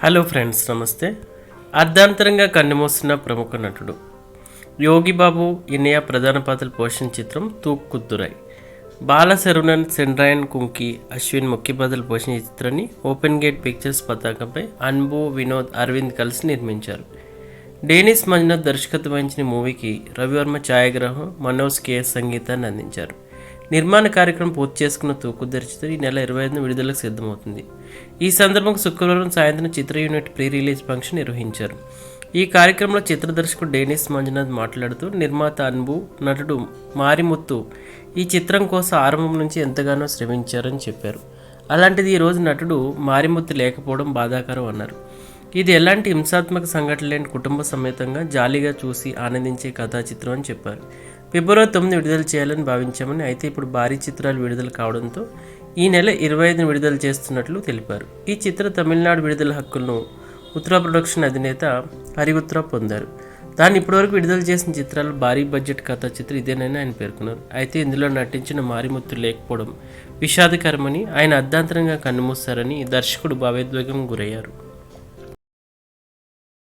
Hello friends నమస్తే. అర్ధాంతరంగా కన్నుమూస్తున్న ప్రముఖ నటుడు. యోగిబాబు ఇన్నయ్య ప్రధాన పాత్రలు పోషణ చిత్రం తూక్కుద్దురై బాల శరుణన్ సెండ్రాయన్ కుంకి అశ్విన్ ముఖ్య పాత్రలు పోషించిన చిత్రాన్ని ఓపెన్ గేట్ పిక్చర్స్ పతాకంపై అన్బు వినోద్ అరవింద్ కలిసి నిర్మించారు. డేనిస్ మంజునాథ్ దర్శకత్వం వహించిన మూవీకి రవివర్మ ఛాయాగ్రహం మనోజ్ కేఎస్ సంగీతాన్ని అందించారు. నిర్మాణ కార్యక్రమం పూర్తి చేసుకున్న తూకుద్దరి చిత్రం ఈ నెల ఇరవై ఐదున విడుదలకు సిద్ధమవుతుంది. ఈ సందర్భంగా శుక్రవారం సాయంత్రం చిత్ర యూనిట్ ప్రీ రిలీజ్ ఫంక్షన్ నిర్వహించారు. ఈ కార్యక్రమంలో చిత్ర దర్శకుడు డేనిస్ మంజునాథ్ మాట్లాడుతూ నిర్మాత అన్బు నటుడు మారిముత్తు ఈ చిత్రం కోసం ఆరంభం నుంచి ఎంతగానో శ్రమించారని చెప్పారు. అలాంటిది ఈరోజు నటుడు మారిముత్తు లేకపోవడం బాధాకరం అన్నారు. ఇది ఎలాంటి హింసాత్మక సంఘటన లేని కుటుంబ సమేతంగా జాలీగా చూసి ఆనందించే కథా చిత్రం అని చెప్పారు. ఫిబ్రవరి తొమ్మిది విడుదల చేయాలని భావించామని అయితే ఇప్పుడు భారీ చిత్రాలు విడుదల కావడంతో ఈ నెల ఇరవై ఐదున విడుదల చేస్తున్నట్లు తెలిపారు. ఈ చిత్ర తమిళనాడు విడుదల హక్కులను ఉత్తర ప్రొడక్షన్ అధినేత హరిఉత్తర పొందారు. దాన్ని ఇప్పటివరకు విడుదల చేసిన చిత్రాలు భారీ బడ్జెట్ కథా చిత్రం ఇదేనని ఆయన పేర్కొన్నారు. అయితే ఇందులో నటించిన మారిముత్తు లేకపోవడం విషాదకరమని ఆయన అర్ధాంతరంగా కన్నుమూస్తారని దర్శకుడు భావోద్వేగం గురయ్యారు.